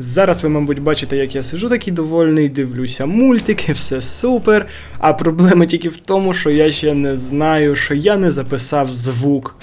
Зараз ви, мабуть, бачите, як я сижу такий довольний, дивлюся мультики, все супер. А проблема тільки в тому, що я ще не знаю, що я не записав звук.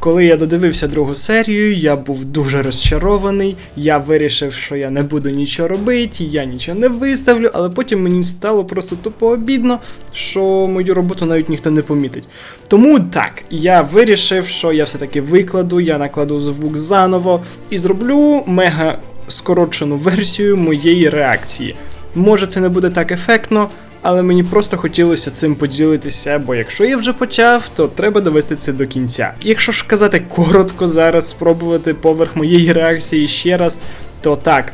Коли я додивився другу серію, я був дуже розчарований. Я вирішив, що я не буду нічого робити, я нічого не виставлю, але потім мені стало просто тупо обідно, що мою роботу навіть ніхто не помітить. Тому так, я вирішив, що я все-таки викладу, я накладу звук заново і зроблю мега скорочену версію моєї реакції. Може, це не буде так ефектно, але мені просто хотілося цим поділитися, бо якщо я вже почав, то треба довести це до кінця. Якщо ж казати коротко зараз, спробувати поверх моєї реакції ще раз, то так.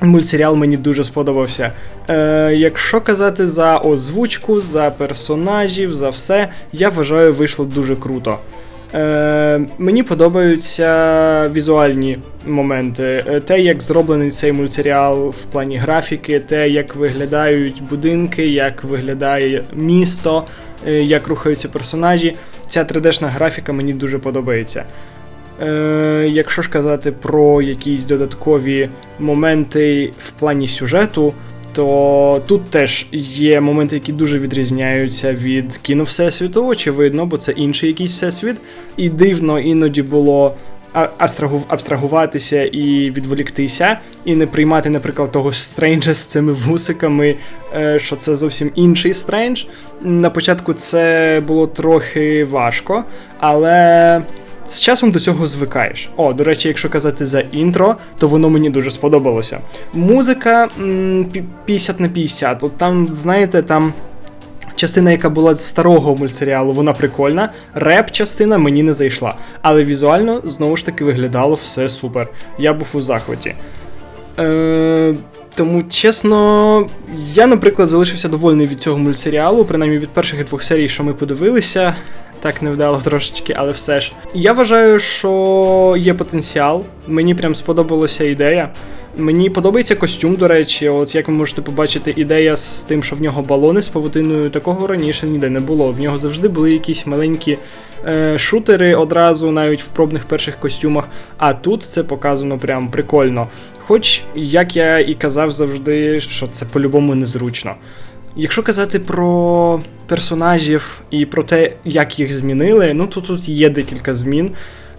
Мультсеріал мені дуже сподобався. Е, Якщо казати за озвучку, за персонажів, за все, я вважаю, вийшло дуже круто. Е, Мені подобаються візуальні моменти. Е, Те, як зроблений цей мультсеріал в плані графіки, те, як виглядають будинки, як виглядає місто, е, як рухаються персонажі. Ця 3D-шна графіка мені дуже подобається. Е, Якщо ж казати про якісь додаткові моменти в плані сюжету, то тут теж є моменти, які дуже відрізняються від кіно Всесвіту, очевидно, бо це інший якийсь всесвіт. І дивно іноді було абстрагуватися і відволіктися, і не приймати, наприклад, того стренджа з цими вусиками, е, що це зовсім інший стрендж. На початку це було трохи важко, але. З часом до цього звикаєш. О, до речі, якщо казати за інтро, то воно мені дуже сподобалося. Музика м, 50 на 50. От там, знаєте, там частина, яка була з старого мультсеріалу, вона прикольна. Реп-частина мені не зайшла. Але візуально знову ж таки виглядало все супер. Я був у захваті. Е, тому, чесно, я, наприклад, залишився довольний від цього мультсеріалу, принаймні від перших двох серій, що ми подивилися. Так невдало трошечки, але все ж. Я вважаю, що є потенціал. Мені прям сподобалася ідея. Мені подобається костюм, до речі, от як ви можете побачити, ідея з тим, що в нього балони з павутиною, такого раніше ніде не було. В нього завжди були якісь маленькі е, шутери одразу, навіть в пробних перших костюмах. А тут це показано прям прикольно. Хоч, як я і казав завжди, що це по-любому незручно. Якщо казати про персонажів і про те, як їх змінили, ну то тут є декілька змін.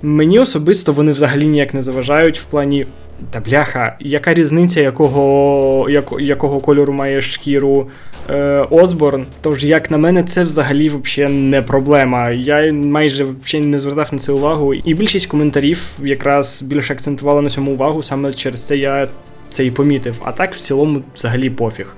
Мені особисто вони взагалі ніяк не заважають в плані. Та бляха, яка різниця, якого, як, якого кольору має шкіру е, Осборн? Тож, як на мене, це взагалі взагалі не проблема. Я майже взагалі не звертав на це увагу. І більшість коментарів якраз більше акцентувала на цьому увагу, саме через це я це і помітив. А так, в цілому, взагалі пофіг.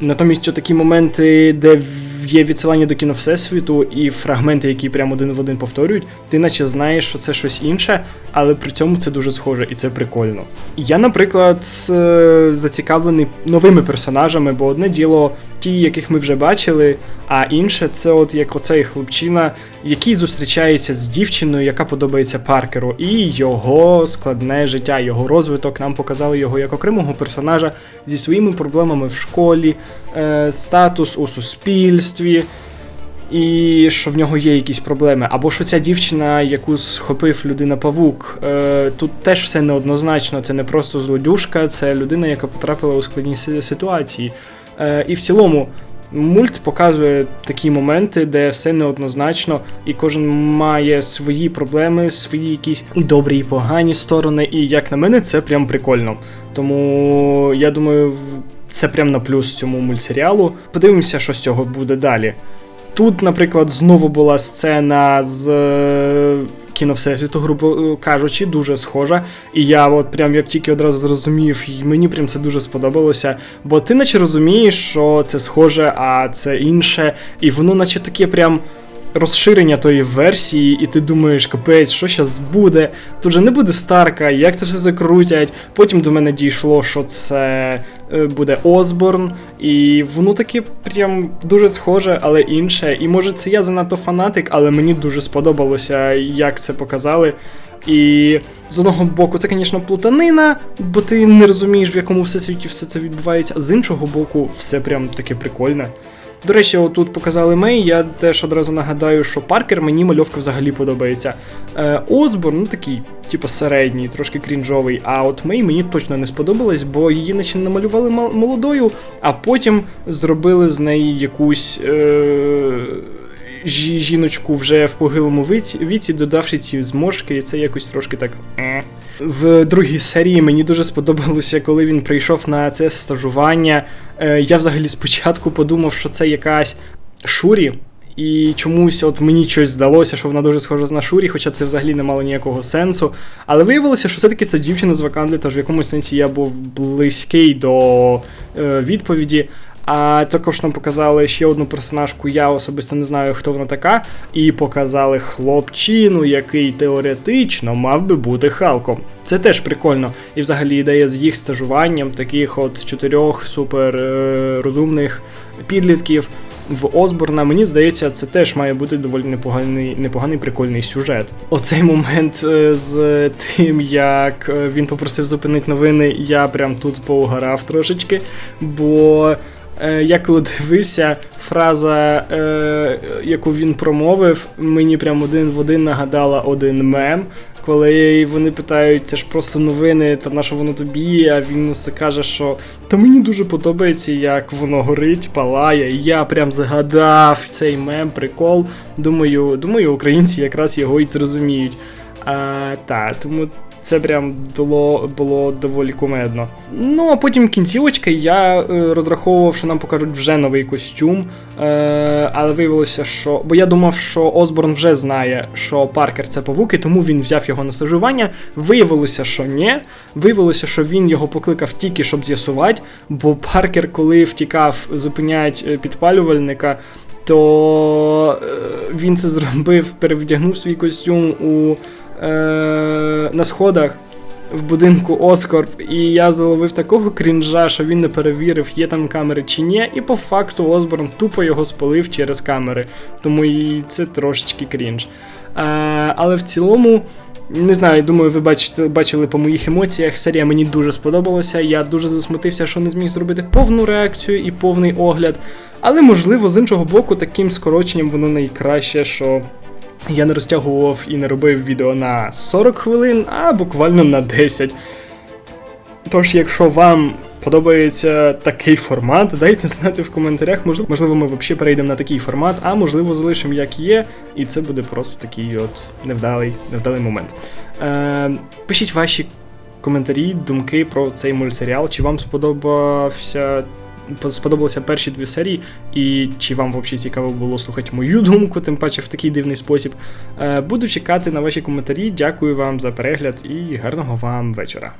Натомість, такі моменти, де є відсилання до кіно Всесвіту і фрагменти, які прямо один в один повторюють, ти наче знаєш, що це щось інше, але при цьому це дуже схоже і це прикольно. Я, наприклад, е, зацікавлений новими персонажами, бо одне діло ті, яких ми вже бачили, а інше це от як оцей хлопчина, який зустрічається з дівчиною, яка подобається Паркеру, і його складне життя, його розвиток. Нам показали його як окремого персонажа зі своїми проблемами в школі, е, статус у суспільстві. І що в нього є якісь проблеми, або що ця дівчина, яку схопив людина павук, е, тут теж все неоднозначно. Це не просто злодюшка, це людина, яка потрапила у складні ситуації. Е, і в цілому мульт показує такі моменти, де все неоднозначно, і кожен має свої проблеми, свої якісь і добрі, і погані сторони. І як на мене, це прям прикольно. Тому я думаю, це прям на плюс цьому мультсеріалу. Подивимося, що з цього буде далі. Тут, наприклад, знову була сцена з е, кіно Всесвіту, грубо кажучи, дуже схожа. І я от прям як тільки одразу зрозумів, і мені прям це дуже сподобалося. Бо ти наче розумієш, що це схоже, а це інше, і воно наче таке прям. Розширення тої версії, і ти думаєш, капець, що зараз буде? Тут же не буде Старка, як це все закрутять. Потім до мене дійшло, що це е, буде Осборн, і воно таке прям дуже схоже, але інше. І може це я занадто фанатик, але мені дуже сподобалося, як це показали. І з одного боку, це, звісно, плутанина, бо ти не розумієш, в якому всесвіті все це відбувається, а з іншого боку, все прям таке прикольне. До речі, отут показали Мей. Я теж одразу нагадаю, що Паркер мені мальовка взагалі подобається. Е, Осборн, ну такий, типу, середній, трошки крінжовий. А от Мей мені точно не сподобалось, бо її наче намалювали молодою, а потім зробили з неї якусь. Е- жіночку вже в погилому віці, додавши ці зморшки, і це якось трошки так. е. В другій серії мені дуже сподобалося, коли він прийшов на це стажування. Е, я взагалі спочатку подумав, що це якась Шурі. І чомусь от мені щось здалося, що вона дуже схожа на Шурі, хоча це взагалі не мало ніякого сенсу. Але виявилося, що все-таки це дівчина з Ваканди, тож в якомусь сенсі я був близький до е, відповіді. А також нам показали ще одну персонажку, я особисто не знаю, хто вона така, і показали хлопчину, який теоретично мав би бути Халком. Це теж прикольно. І взагалі ідея з їх стажуванням, таких от чотирьох супер е, розумних підлітків в Осборна, мені здається, це теж має бути доволі непоганий, непоганий прикольний сюжет. Оцей момент е, з тим, як е, він попросив зупинити новини, я прям тут поугарав трошечки, бо. Е, Я коли дивився, фраза, е, яку він промовив, мені прям один в один нагадала один мем. Коли вони питають, це ж просто новини, та на що воно тобі, а він все каже, що та мені дуже подобається, як воно горить, палає. І я прям згадав цей мем, прикол. Думаю, думаю, українці якраз його і зрозуміють. А, та, тому це прям було, було доволі кумедно. Ну, а потім кінцівочка, я е, розраховував, що нам покажуть вже новий костюм. Е, але виявилося, що. Бо я думав, що Осборн вже знає, що Паркер це павук, і тому він взяв його на стажування. Виявилося, що ні. Виявилося, що він його покликав тільки, щоб з'ясувати, бо Паркер, коли втікав, зупинять е, підпалювальника. То він це зробив, перевдягнув свій костюм у е, на сходах в будинку Оскорб, і я заловив такого крінжа, що він не перевірив, є там камери чи ні, і по факту Осборн тупо його спалив через камери. Тому і це трошечки крінж. Е, але в цілому. Не знаю, думаю, ви бачите, бачили по моїх емоціях. Серія мені дуже сподобалася. Я дуже засмутився, що не зміг зробити повну реакцію і повний огляд. Але можливо, з іншого боку, таким скороченням воно найкраще, що я не розтягував і не робив відео на 40 хвилин, а буквально на 10. Тож, якщо вам подобається такий формат, дайте знати в коментарях. Можливо, ми взагалі перейдемо на такий формат, а можливо, залишимо як є, і це буде просто такий от невдалий, невдалий момент. Е, пишіть ваші коментарі, думки про цей мультсеріал. Чи вам сподобався сподобалися перші дві серії, і чи вам взагалі цікаво було слухати мою думку, тим паче в такий дивний спосіб. Е, Буду чекати на ваші коментарі. Дякую вам за перегляд і гарного вам вечора.